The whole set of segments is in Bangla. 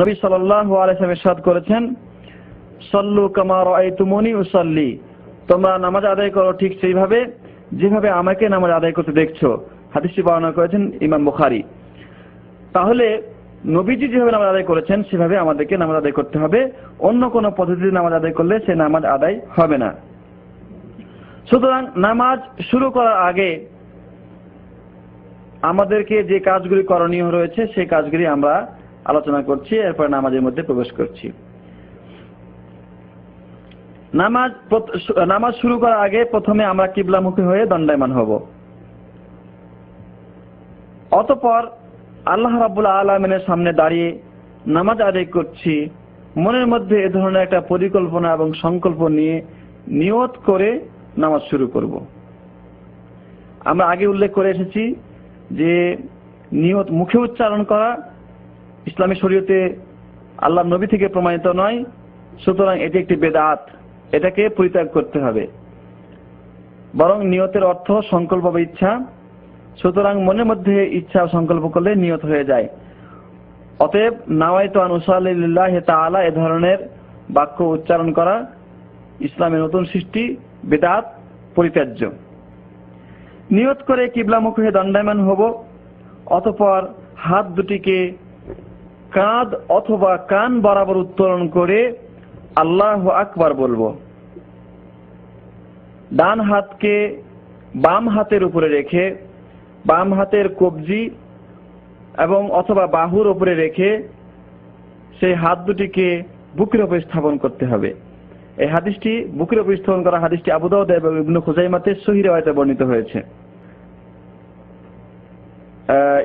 নবী সাল্লাল্লাহু আলাইহি ওয়াসাল্লাম ইরশাদ করেছেন, সল্লু কামা রাআইতুমুনি উসাল্লি। তোমরা নামাজ আদায় করো ঠিক সেইভাবে, যেভাবে আমাকে নামাজ আদায় করতে দেখছ। হাদিসটি বর্ণনা করেছেন ইমাম বুখারী। তাহলে নবীজি যেভাবে নামাজ আদায় করেছেন, সেভাবে আমাদেরকে নামাজ আদায় করতে হবে। অন্য কোন পদ্ধতিতে নামাজ আদায় করলে সে নামাজ আদায় হবে না। সুতরাং নামাজ শুরু করার আগে আমাদেরকে যে কাজগুলি করণীয় রয়েছে, সেই কাজগুলি আমরা আলোচনা করছি, এরপর নামাজের মধ্যে প্রবেশ করছি। নামাজ নামাজ শুরু করার আগে প্রথমে আমরা কিবলামুখী হয়ে দণ্ডায়মান হব। অতপর আল্লাহ রাবুল আলমিনের সামনে দাঁড়িয়ে নামাজ আদায় করছি। মনের মধ্যে এ ধরনের একটা পরিকল্পনা এবং সংকল্প নিয়ে নিয়ত করে নামাজ শুরু করব। আমরা আগে উল্লেখ করে এসেছি যে নিয়ত মুখে উচ্চারণ করা ইসলামী শরীয়তে আল্লাহ নবী থেকে প্রমাণিত নয়, সুতরাং এটি একটি বেদাত। এটাকে পরিত্যাগ করতে হবে। বরং নিয়তের অর্থ সংকল্প বা ইচ্ছা। সুতরাং মনের মধ্যে ইচ্ছা সংকল্প করলে নিয়ত হয়ে যায়। অতএব নাওয়াইত আনুসাল্লাহ তাআলা এ ধরনের বাক্য উচ্চারণ করা ইসলামের নতুন সৃষ্টি, বেদাত, পরিত্যাজ্য। নিয়ত করে কিবলামুখ হয়ে দণ্ডায়মান হব, অতপর হাত দুটিকে কাঁধ অথবা কান বরাবর উত্তোলন করে আল্লাহ আকবার বলব। ডান হাতকে বাম হাতের উপরে রেখে, বাম হাতের কবজি এবং অথবা বাহুর উপরে রেখে সেই হাত দুটিকে বুকের উপরে স্থাপন করতে হবে। এই হাদিসটি, বুকের উপর স্থাপন করা হাদিসটি আবু দাউদ এবং ইবনু খুজাইমাতে সহি বর্ণিত হয়েছে।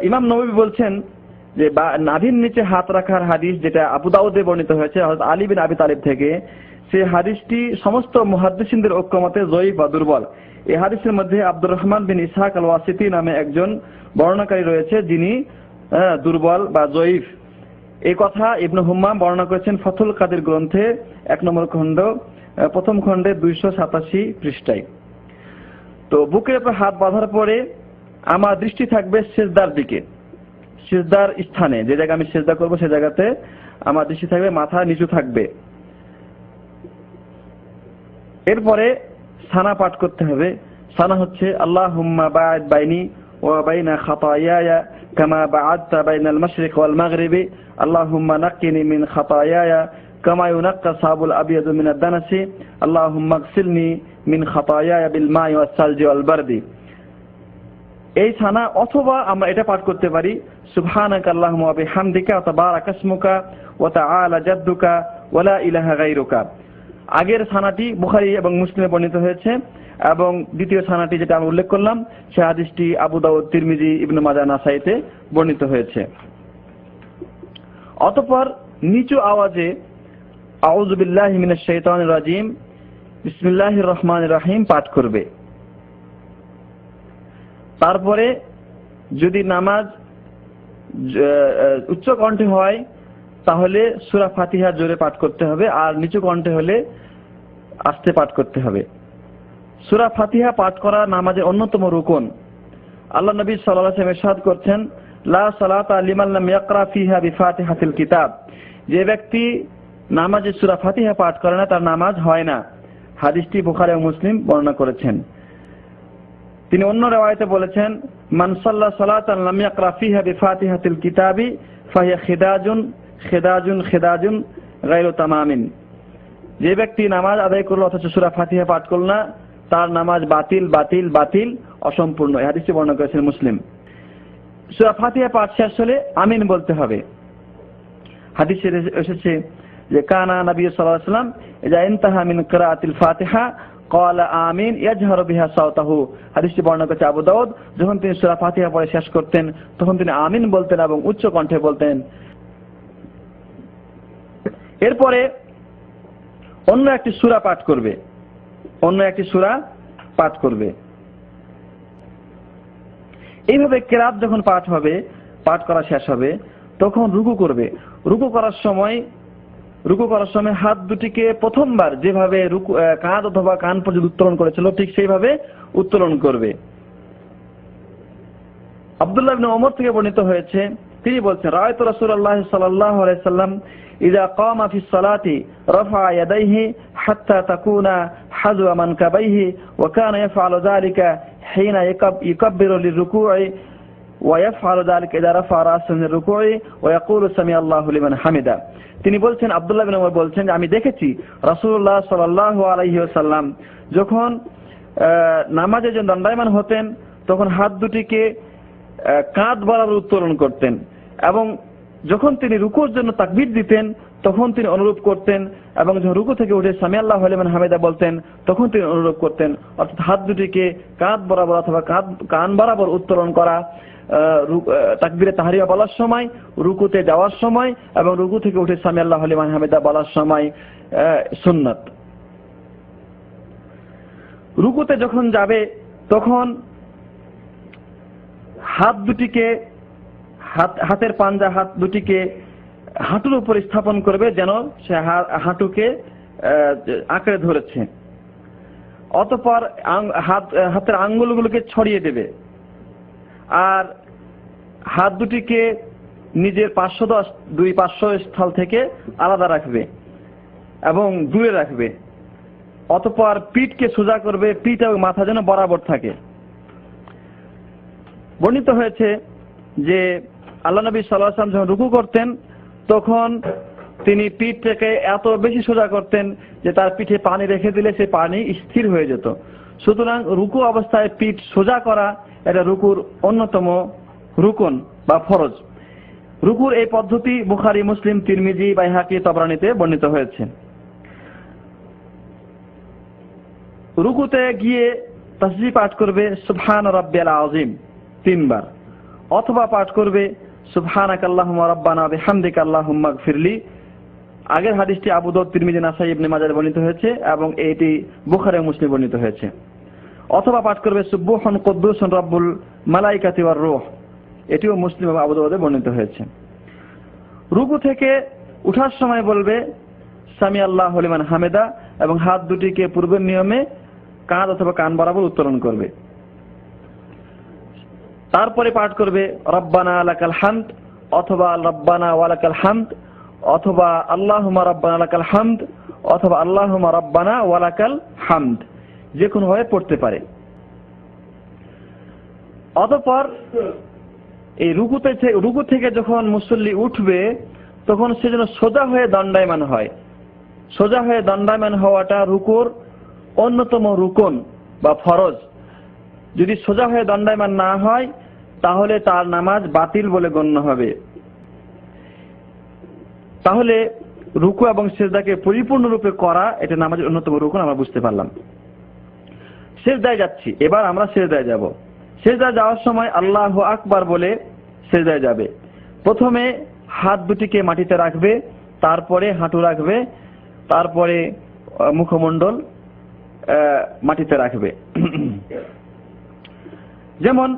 ইমাম নবী বলছেন যে নাভির নিচে হাত রাখার হাদিস যেটা আবু দাউদে বর্ণিত হয়েছে আলী বিন আবি তালিব থেকে সেই হাদিসটি সমস্ত মুহাদ্দিসিনদের ঐক্যমতে জয়ীফ বা দুর্বল। এই হাদিসের মধ্যে আব্দুর রহমান বিন ইসহাক আল ওয়াসিতি নামে একজন বর্ণনাকারী রয়েছে, যিনি দুর্বল বা জয়ীফ। এই কথা ইবনু হুম্মাম বর্ণনা করেছেন ফতুল কাদের গ্রন্থে, এক নম্বর খণ্ড প্রথম খণ্ডে দুইশো সাতাশি পৃষ্ঠায়। তো বুকের উপর হাত বাঁধার পরে আমার দৃষ্টি থাকবে সেজদার দিকে। সেজদার স্থানে, যে জায়গায় আমি সেজদা করব, সে জায়গাতে আমার দৃষ্টি থাকবে, মাথা নিচু থাকবে। এরপরে সানা পাঠ করতে হবে। সানা হচ্ছে আল্লাহ হুম্মা বাদ বাইনি ও বাইনা খাতায়ায়া কামা বাআদতা বাইনাল মাশরিক ওয়াল মাগরিবি। আল্লাহুম্মা নাক্কিনি মিন খাতায়ায়া কামা ইউনাক্কা সাবুল আবিয়াদু মিনাদ দানাসি। আল্লাহুম্মা আগসিলনি মিন খাতায়ায়া বিল মাই ওয়াস সালজি ওয়াল বারদি। এই সানা অথবা আমরা এটা পাঠ করতে পারি সুবহানাকা আল্লাহুম্মা ওয়া বিহামদিকা ইসমুকা, ওয়া তাআলা জাদ্দুকা, ওয়া লা ইলাহা আগের সানাটি বুখারী এবং মুসলিমে বর্ণিত হয়েছে এবং দ্বিতীয় সানাটি যেটা আমি উল্লেখ করলাম, সে হাদিসটি আবু দাউদ, তিরমিজি, ইবনে মাজাহ, নাসাইতে বর্ণিত হয়েছে। অতঃপর নিচু আওয়াজে, আউযু বিল্লাহি মিনাশ শাইতানির রাজিম, বিসমিল্লাহির রহমানির রহিম পাঠ করবে। তারপরে যদি নামাজ উচ্চ কণ্ঠে হয়, তাহলে সুরা ফাতিহা জোরে পাঠ করতে হবে, আর নিচু কণ্ঠে হলে আস্তে পাঠ করতে হবে। সুরা ফাতিহা পাঠ করা নামাজের অন্যতম রুকন। আল্লাহ নবী আলাইহি ওয়াসাল্লাম করছেন, লা সালাতা লিমান লাম ইয়াকরা ফিহা বিফাতিহাতিল কিতাব। যে ব্যক্তি নামাজে সুরা ফাতিহা পাঠ করে না, তার নামাজ হয় না। হাদিসটি বুখারী মুসলিম বর্ণনা করেছেন। তিনি অন্য রেওয়ায়তে বলেছেন, মান সাল্লা সালাতান লাম ইয়াকরা ফিহা বিফাতিহাতিল কিতাবি ফাহিয়া খিদাজুন খিদাজুন খিদাজুন গায়রু তামামিন। যে ব্যক্তি নামাজ আদায় করল, অথচ সূরা ফাতিহা পাঠ করল না, তার নামাজ বাতিল বাতিল বাতিল, অসম্পূর্ণ। এই হাদিসটি বর্ণনা করেছেন মুসলিম। সূরা ফাতিহা পাঠ শেষ হলে আমিন বলতে হবে। হাদিসে এসেছে যে, কানা নবী সাল্লাল্লাহু আলাইহি ওয়াসাল্লাম ইজা ইনতাহা মিন কিরাআতিল ফাতিহা কলা আমিন ইয়াজহার বিহা সাউতাহু হাদিসটি বর্ণনা করছে আবু দাউদ। যখন তিনি ফাতিহা পড়ে শেষ করতেন, তখন তিনি আমিন বলতেন এবং উচ্চ কণ্ঠে বলতেন। এরপরে অন্য একটি সূরা পাঠ করবে। অন্য একটি সূরা পাঠ করবে। এইভাবে কেরাত যখন পাঠ হবে, পাঠ করা শেষ হবে, তখন রুকু করবে। রুকু করার সময় রুকু করার সময় হাত দুটিকে প্রথমবার যেভাবে রুকু কাঁধ অথবা কান পর্যন্ত উত্তোলন করেছিল, ঠিক সেইভাবে উত্তোলন করবে। আব্দুল্লাহ ওমর থেকে বর্ণিত হয়েছে, তিনি বলছেন রায়ত রাসূলুল্লাহ সাল্লাল্লাহু আলাইহি সাল্লাম ইযা কামা ফি সালাতি রাফা ইয়াদাইহি হাত্তা তাকুনা হাযু মানকাবাইহি ওয়া কানা ইয়াফআলু যালিকা হিনা ইকাব্বিরু লিররুকু'i ওয়াইফাল দালকে দ্বারা ফারাসনের রুকুই ওয়াকুল সামি আল্লাহ লিমান হামিদা তিনি বলছেন, আবদুল্লাহ ইবনে ওমর বলছেন আমি দেখেছি রাসূলুল্লাহ সাল্লাল্লাহু আলাইহি ওয়াসাল্লাম যখন নামাজে যখন দণ্ডায়মান হতেন, তখন হাত দুটিকে কাঁধ বরাবর উত্তোলন করতেন এবং যখন তিনি রুকুর জন্য তাকবীর দিতেন, তখন তিনি অনুরূপ করতেন এবং যখন রুকু থেকে উঠে সামি আল্লাহ আলিমান হামেদা বলতেন, তখন তিনি অনুরূপ করতেন। অর্থাৎ হাত দুটিকে কাঁধ বরাবর অথবা কাঁধ, কান বরাবর উত্তোলন করা তাকবীরে তাহারিয়া বলার সময়, রুকুতে যাওয়ার সময় এবং রুকু থেকে উঠে সামি আল্লাহ আলিমান হামিদা বলার সময় সুন্নাত। রুকুতে যখন যাবে, তখন হাত দুটিকে, হাত, হাতের পাঞ্জা হাত দুটিকে হাঁটুর উপর স্থাপন করবে যেন সে হাঁটুকে আঁকড়ে ধরেছে। অতপর হাত, হাতের আঙ্গুলগুলোকে ছড়িয়ে দেবে। আর হাত দুটিকে নিজের পার্শ্ব দশ- দুই পার্শ্ব স্থল থেকে আলাদা রাখবে এবং দূরে রাখবে। অতপর পিঠকে সোজা করবে, পিঠ এবং মাথা যেন বরাবর থাকে। বর্ণিত হয়েছে যে আল্লাহ নবী সাল্লাম যখন রুকু করতেন, তখন তিনি পিঠটাকে এত বেশি সোজা করতেন যে তার পিঠে পানি রেখে দিলে সে পানি স্থির হয়ে যেত। সুতরাং রুকু অবস্থায় পিঠ সোজা করা এটা রুকুর অন্যতম রুকন বা ফরজ। রুকুর এই পদ্ধতি বুখারি, মুসলিম, তিরমিজি, বাইহাকি, তবরানিতে বর্ণিত হয়েছে। রুকুতে গিয়ে তসবি পাঠ করবে সুবহান রাব্বিয়াল আযীম তিনবার, অথবা পাঠ করবে সুবহানাক আল্লাহুম্মা রাব্বানা বিহামদিকা আল্লাহুম্মা গফিরলি। আগের হাদিসটি আবু দাউদ, তিরমিজি, নাসাই, ইবনে মাজাহ বর্ণিত হয়েছে এবং এটি বুখারী মুসলিম বর্ণিত হয়েছে। অথবা পাঠ করবে সুবহান কুদ্দুসুন রব্বুল মালাইকাতি ওয়ার রূহ। এটিও মুসলিম এবং আবু দাউদে বর্ণিত হয়েছে। রুকু থেকে উঠার সময় বলবে, সামি আল্লাহ হলিমান হামেদা এবং হাত দুটিকে পূর্বের নিয়মে কাঁধ অথবা কান বরাবর উত্তোলন করবে। তারপরে পাঠ করবে, রব্বানা আলাকাল হামদ অথবা, রব্বানা ওয়ালাকাল হামদ অথবা আল্লাহুমা রব্বানা আলাকাল হামদ অথবা আল্লাহুমা রব্বানা ওয়ালাকাল হামদ যে কোনো ভাবে পড়তে পারে। অতঃপর এই রুকুতে রুকু থেকে যখন মুসল্লি উঠবে, তখন সে যেন সোজা হয়ে দণ্ডায়মান হয়। সোজা হয়ে দণ্ডায়মান হওয়াটা রুকুর অন্যতম রুকন বা ফরজ। যদি সোজা হয়ে দণ্ডায়মান না হয়, তাহলে তার নামাজ বাতিল বলে গণ্য হবে। তাহলে রুকু এবং সেজদাকে পরিপূর্ণরূপে করা এটা নামাজের অন্যতম রুকন, আমরা বুঝতে পারলাম। সেজদায় যাচ্ছি, এবার আমরা সেজদায় যাব। সেজদায় যাওয়ার সময় আল্লাহ আকবার বলে সেজদায় যাবে। প্রথমে হাত দুটিকে মাটিতে রাখবে, তারপরে হাঁটু রাখবে, তারপরে মুখমণ্ডল মাটিতে রাখবে। যেমন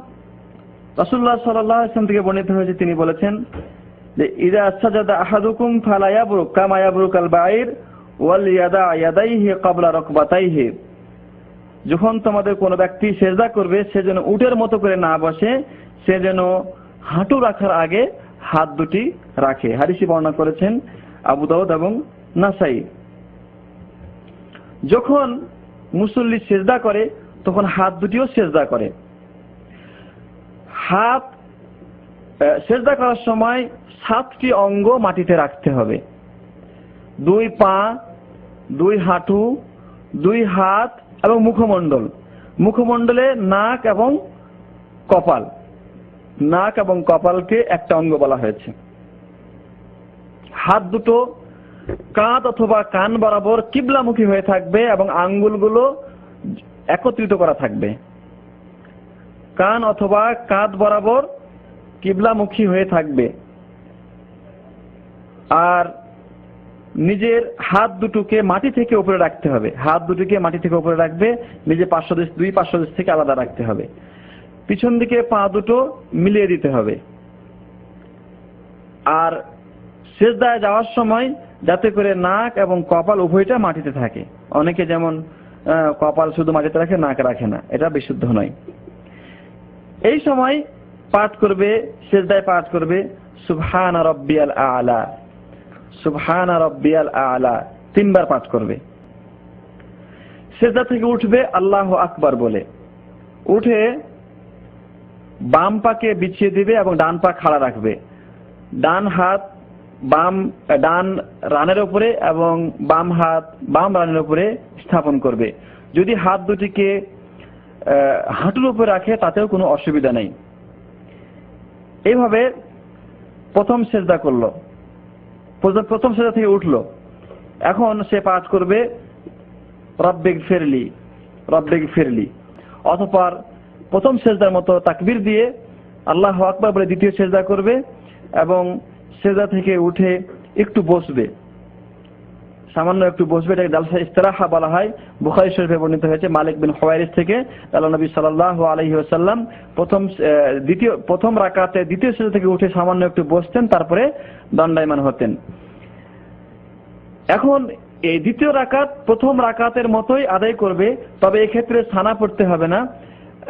আলাইহি ওয়াসাল্লাম থেকে বর্ণিত হয়েছে, তিনি বলেছেন যে, ইদা সাজাদা আহাদুকুম ফালা ইয়াবরুক কামা ইয়াবরুকাল বাঈর ওয়াল ইয়াদা ইয়াদাইহি ক্বাবলা রাকবাতাইহি। যখন তোমাদের কোনো ব্যক্তি সেজদা করবে, সে যেন উটের মতো করে না বসে, সে যেন হাঁটু রাখার আগে হাত দুটি রাখে। হারিসি বর্ণনা করেছেন আবু দাউদ এবং নাসাই। যখন মুসল্লি সেজদা করে, তখন হাত দুটিও সেজদা করে। হাত সেজদা করার সময় সাতটি অঙ্গ মাটিতে রাখতে হবে। দুই পা, দুই হাঁটু, দুই হাত এবং মুখমণ্ডল। মুখমণ্ডলে নাক এবং কপাল। নাক এবং কপালকে একটা অঙ্গ বলা হয়েছে। হাত দুটো কাঁধ অথবা কান বরাবর কিবলামুখী হয়ে থাকবে এবং আঙ্গুলগুলো একত্রিত করা থাকবে। কান অথবা কাঁধ বরাবর কিবলামুখী হয়ে থাকবে। আর নিজের হাত দুটোকে মাটি থেকে উপরে রাখতে হবে। হাত দুটোকে মাটি থেকে উপরে রাখবে, নিজের পার্শ্বদেশ, দুই পার্শ্বদেশ থেকে আলাদা রাখতে হবে। পিছন দিকে পা দুটো মিলিয়ে দিতে হবে। আর শেষদায় যাওয়ার সময় যাতে করে নাক এবং কপাল উভয়টা মাটিতে থাকে। অনেকে যেমন কপাল শুধু মাটিতে রাখে, নাক রাখে না। এটা বিশুদ্ধ নয়। এই সময় পাঠ করবে শেষদায় পাঠ করবে, সুবহান রব্বিয়াল আলা। সুবহান রব্বিয়াল আলা, তিনবার পাঠ করবে। সেজদা থেকে উঠবে আল্লাহ আকবার বলে। উঠে বাম পাকে বিছিয়ে দিবে এবং ডান পা খাড়া রাখবে। ডান হাত বাম, ডান রানের উপরে এবং বাম হাত বাম রানের উপরে স্থাপন করবে। যদি হাত দুটিকে হাঁটুর উপরে রাখে, তাতেও কোনো অসুবিধা নেই। এইভাবে প্রথম সেজদা করল। প্রথম- সেজা থেকে উঠল। এখন সে পাঠ করবে, রব্বেগ ফেরলি রব্বেগ ফেরলি। অথপার প্রথম সেজদার মতো তাকবির দিয়ে আল্লাহ আকবর বলে দ্বিতীয় সেজদা করবে এবং সেজা থেকে উঠে একটু বসবে। সামান্য একটু বসবে, এটাকে জালসা ইস্তেরাহা বলা হয়। বুখারী শরীফে বর্ণিত হয়েছে, মালিক বিন হওয়ারিস থেকে, আল্লাহ নবী সাল্লাল্লাহু আলাইহি ওয়াসাল্লাম প্রথম দ্বিতীয়, প্রথম রাকাতে দ্বিতীয় সেজদা থেকে উঠে সামান্য একটু বসতেন, তারপরে দণ্ডায়মান হতেন। এখন এই দ্বিতীয় রাকাত প্রথম রাকাতের মতোই আদায় করবে, তবে এক্ষেত্রে সানা পড়তে হবে না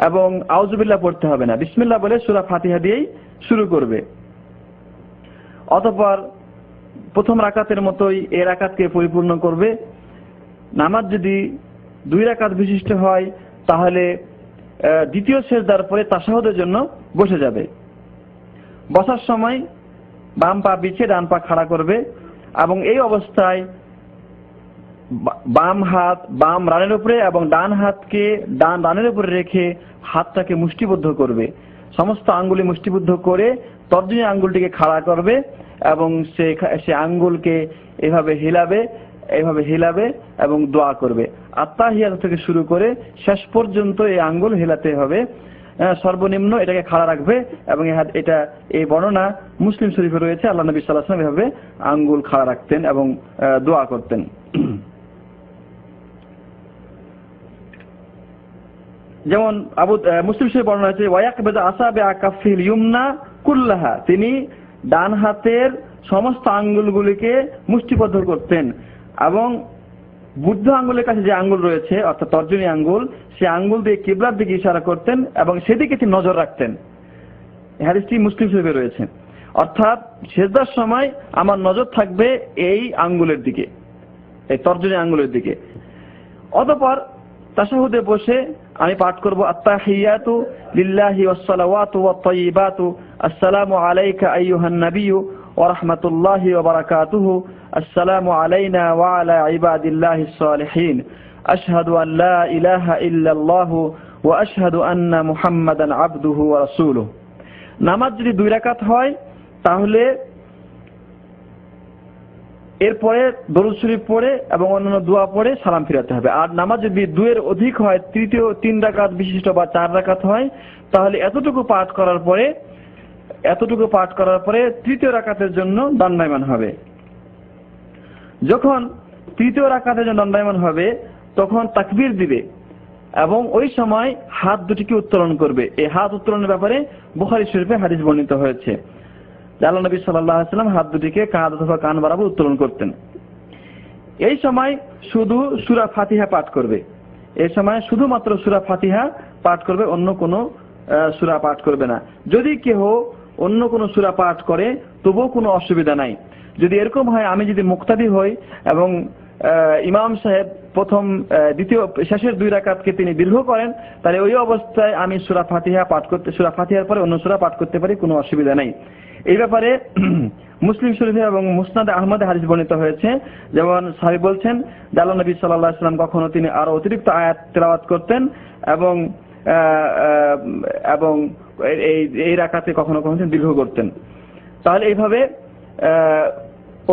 এবং আউজুবিল্লাহ পড়তে হবে না। বিসমিল্লাহ বলে সুরা ফাতিহা দিয়েই শুরু করবে। অতঃপর প্রথম রাকাতের মতোই এ রাকাতকে পরিপূর্ণ করবে। নামাজ যদি দুই রাকাত বিশিষ্ট হয়, তাহলে দ্বিতীয় সেজদার পরে তাসাহুদের জন্য বসে যাবে। বসার সময় বাম পা বিছিয়ে ডান পা খাড়া করবে এবং এই অবস্থায় বাম হাত বাম রানের উপরে এবং ডান হাতকে ডান রানের উপরে রেখে হাতটাকে মুষ্টিবদ্ধ করবে। সমস্ত আঙ্গুলি মুষ্টিবদ্ধ করে তর্জনী আঙ্গুলটিকে খাড়া করবে এবং সে সে আঙ্গুলকে এভাবে হিলাবে এভাবে হিলাবে এবং দোয়া করবে। আত্মাহিয়াত থেকে শুরু করে শেষ পর্যন্ত এই আঙ্গুল হিলাতে হবে। সর্বনিম্ন এটাকে খাড়া রাখবে এবং এটা এই বর্ণনা মুসলিম শরীফে রয়েছে। আল্লাহ নবী সাল্লাহ আসলাম এভাবে আঙ্গুল খাড়া রাখতেন এবং দোয়া করতেন। যেমন আবু মুসলিম শরীফ বর্ণনা আছে, ওয়ায়াকবেদ আসাবে আকাফিল ইউমনা কুল্লাহা, তিনি ডান হাতের সমস্ত আঙ্গুলগুলিকে মুষ্টিবদ্ধ করতেন এবং বুদ্ধ আঙ্গুলের কাছে যে আঙ্গুল রয়েছে, অর্থাৎ তর্জনী আঙ্গুল সে আঙ্গুল দিয়ে কিবলার দিকে ইশারা করতেন এবং সেদিকে তিনি নজর রাখতেন। হাদিসটি মুসলিম শরীফে রয়েছে। অর্থাৎ সেজদার সময় আমার নজর থাকবে এই আঙ্গুলের দিকে, এই তর্জনী আঙ্গুলের দিকে। অতঃপর তাশাহুদে বসে আমি পাঠ করব, আত্তাহিয়াতু লিল্লাহি ওয়াসসালাওয়াতু ওয়াত-তাইয়িবাতু, আসসালামু আলাইকা আইয়ুহান নাবিয়্যু ওয়া রাহমাতুল্লাহি ওয়া বারাকাতুহু, আসসালামু আলাইনা ওয়া আলা ইবাদিল্লাহিস সালিহিন আশহাদু আন লা ইলাহা ওয়া আশহাদু আন্না মুহাম্মাদান আবদুহু ওয়া রাসূলুহু। নামাজ যদি দুই রাকাত হয়, তাহলে এরপরে দরুদ শরীফ পড়ে এবং অন্যান্য দোয়া পড়ে সালাম ফিরাতে হবে। আর নামাজ যদি দুয়ের অধিক হয়, তৃতীয় তিন রাকাত বিশিষ্ট বা চার রাকাত হয়, তাহলে এতটুকু পাঠ করার পরে, এতটুকু পাঠ করার পরে তৃতীয় রাকাতের জন্য দণ্ডায়মান হবে। যখন তৃতীয় রাকাতের জন্য দণ্ডায়মান হবে, তখন তাকবীর দিবে এবং ওই সময় হাত দুটিকে উত্তোলন করবে। এই হাত উত্তোলনের ব্যাপারে বুখারী শরীফে হাদিস বর্ণিত হয়েছে। আল্লাহ নবী সাল্লাহ সাল্লাম হাত দুটিকে কাঁধ অথবা কান বরাবর উত্তোলন করতেন। এই সময় শুধু সুরা ফাতিহা পাঠ করবে। এই সময় শুধুমাত্র সুরা ফাতিহা পাঠ করবে, অন্য কোনো সুরা পাঠ করবে না। যদি কেহ অন্য কোনো সুরা পাঠ করে, তবুও কোনো অসুবিধা নাই। যদি এরকম হয়, আমি যদি মুক্তাদি হই এবং ইমাম সাহেব প্রথম দ্বিতীয়, শেষের দুই রাকাতকে তিনি দীর্ঘ করেন। তাহলে ওই অবস্থায় আমি সুরা ফাতিহা পাঠ করতে, সুরা ফাতিহার পরে অন্য সুরা পাঠ করতে পারি, কোনো অসুবিধা নাই। এই ব্যাপারে মুসলিম শরীফে এবং মুসনাদ আহমদ হাদিস বর্ণিত হয়েছে। যেমন সাহেব বলছেন আল্লাহ নবী আলাইহি সাল্লাম কখনো তিনি আরও অতিরিক্ত আয়াত তেলাওয়াত করতেন এবং এবং এই এই রাকাতে কখনো কখনো দীর্ঘ করতেন। তাহলে এইভাবে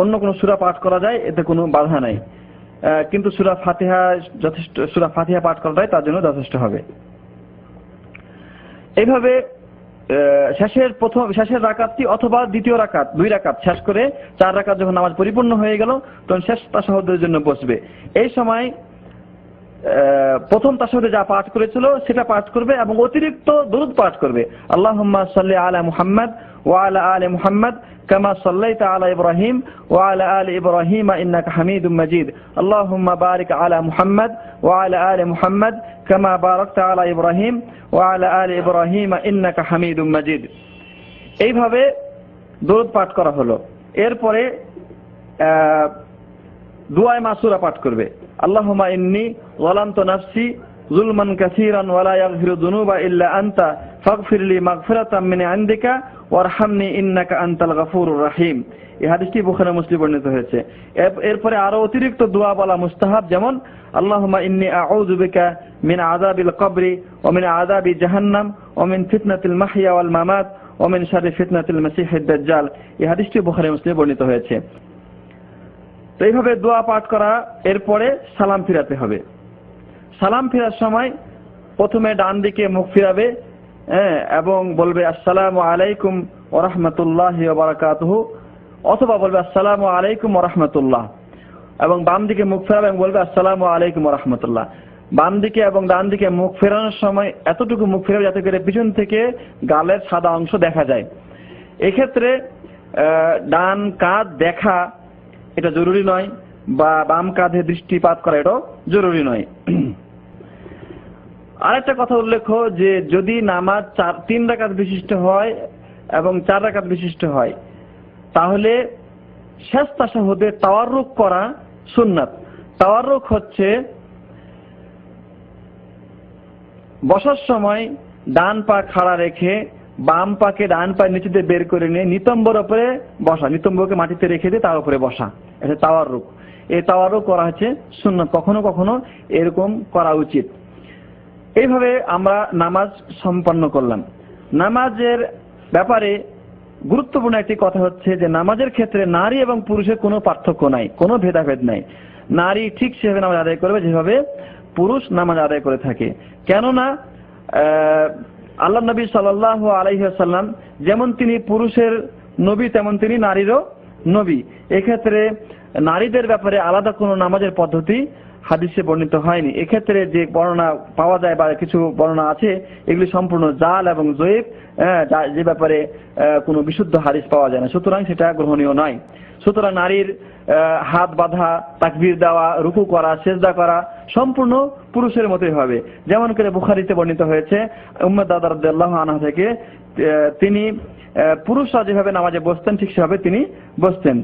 অন্য কোনো সুরা পাঠ করা যায়, এতে কোনো বাধা নাই। কিন্তু সুরা ফাতিহা যথেষ্ট, সুরা ফাতিহা পাঠ করা যায় তার জন্য যথেষ্ট হবে। এইভাবে শেষের প্রথম, শেষের রাকাতটি অথবা দ্বিতীয় রাকাত, দুই রাকাত শেষ করে চার রাকাত যখন নামাজ পরিপূর্ণ হয়ে গেল, তখন শেষ তাসাহদের জন্য বসবে। এই সময় প্রথম তাসাহুদে যা পাঠ করেছিল সেটা পাঠ করবে এবং অতিরিক্ত দরুদ পাঠ করবে আল্লাহুম্মা সাল্লি আলা মুহাম্মদ ওয়া আলা আলি মুহাম্মদ كما صليت على إبراهيم وعلى آل إبراهيم إنك حميد مجيد اللهم بارك على محمد وعلى آل محمد كما باركت على إبراهيم وعلى آل إبراهيم إنك حميد مجيد এইভাবে দরুদ পাঠ করা হলো এরপরে আহ, দুয়ায় মাসুরা পাঠ করবে আল্লাহুম্মা ইন্নি নাফসি যুলমান কাসীরান ওয়া লা ইয়াগফিরু যুনুবা ইল্লা আনতা ফাগফিরলি মাগফিরাতাম মিন ইনদিকা ওয়ারহামনি ইন্নাকা আনতাল গফুরুর রহিম। এই হাদিসটি মুসলিম বর্ণিত হয়েছে। এরপরে আরও অতিরিক্ত দোয়া বলা মুস্তাহাব, যেমন, আল্লাহুম্মা ইন্নী আউযু বিকা মিন আযাবিল কবরি ওয়া মিন আযাবি জাহান্নাম ওয়া মিন ফিতনাতিল মাহইয়া ওয়াল মামাত ওয়া মিন শাররি ফিতনাতিল মাসিহিদ দাজ্জাল। এই হাদিসটি মুসলিম বর্ণিত হয়েছে। এইভাবে দোয়া পাঠ করা এরপরে সালাম ফিরাতে হবে। সালাম ফেরার সময় প্রথমে ডান দিকে মুখ ফিরাবে হ্যাঁ, এবং বলবে আসসালামু আলাইকুম ওরহমতুল্লাহ বারাকাতুহু। অথবা বলবে আসসালামু আলাইকুম ওরহমতুল্লাহ এবং বাম দিকে মুখ ফেরাবে এবং বলবে আসসালামু আলাইকুম ওরহমতুল্লাহ বাম দিকে এবং ডান দিকে মুখ ফেরানোর সময় এতটুকু মুখ ফেরাবে যাতে করে পিছন থেকে গালের সাদা অংশ দেখা যায়। এক্ষেত্রে ডান কাঁধ দেখা এটা জরুরি নয়, বা বাম কাঁধে দৃষ্টিপাত করা এটাও জরুরি নয়। আরেকটা কথা উল্লেখ্য যে যদি নামাজ চার তিন রাকাত বিশিষ্ট হয় এবং চার রাকাত বিশিষ্ট হয়, তাহলে শেষ তাসাহুদে তাওয়ারুক করা সুন্নাত। তাওয়ারুক হচ্ছে বসার সময় ডান পা খাড়া রেখে বাম পাকে ডান পা নিচে দিয়ে বের করে নিয়ে নিতম্বর উপরে বসা। নিতম্বকে মাটিতে রেখে দিয়ে তার উপরে বসা। এটা তাওয়ারুক এই তাওয়ারুক করা হচ্ছে সুন্নাত। কখনো কখনো এরকম করা উচিত। এইভাবে আমরা নামাজ সম্পন্ন করলাম। নামাজের ব্যাপারে গুরুত্বপূর্ণ একটি কথা হচ্ছে যে, নামাজের ক্ষেত্রে নারী এবং পুরুষের কোনো পার্থক্য নাই, কোনো ভেদাভেদ নাই। নারী ঠিক সেভাবে নামাজ আদায় করবে যেভাবে পুরুষ নামাজ আদায় করে থাকে। কেননা আল্লাহ নবী সাল্লাহ আলাইসাল্লাম যেমন তিনি পুরুষের নবী, তেমন তিনি নারীরও নবী। এক্ষেত্রে নারীদের ব্যাপারে আলাদা কোনো নামাজের পদ্ধতি হাদিসে বর্ণিত হয়নি। এক্ষেত্রে যে বর্ণনা পাওয়া যায় বা কিছু বর্ণনা আছে, এগুলি সম্পূর্ণ জাল এবং জয়েব যে ব্যাপারে কোনো বিশুদ্ধ হাদিস পাওয়া যায় না। সুতরাং সেটা গ্রহণীয় নয়। সুতরাং নারীর হাত বাঁধা, তাকবির দেওয়া, রুকু করা, সেজদা করা সম্পূর্ণ পুরুষের মতোই হবে। যেমন করে বুখারিতে বর্ণিত হয়েছে উম্মদ দাদা রাদিয়াল্লাহু আনহা থেকে তিনি পুরুষরা যেভাবে নামাজে বসতেন ঠিক সেভাবে তিনি বসতেন।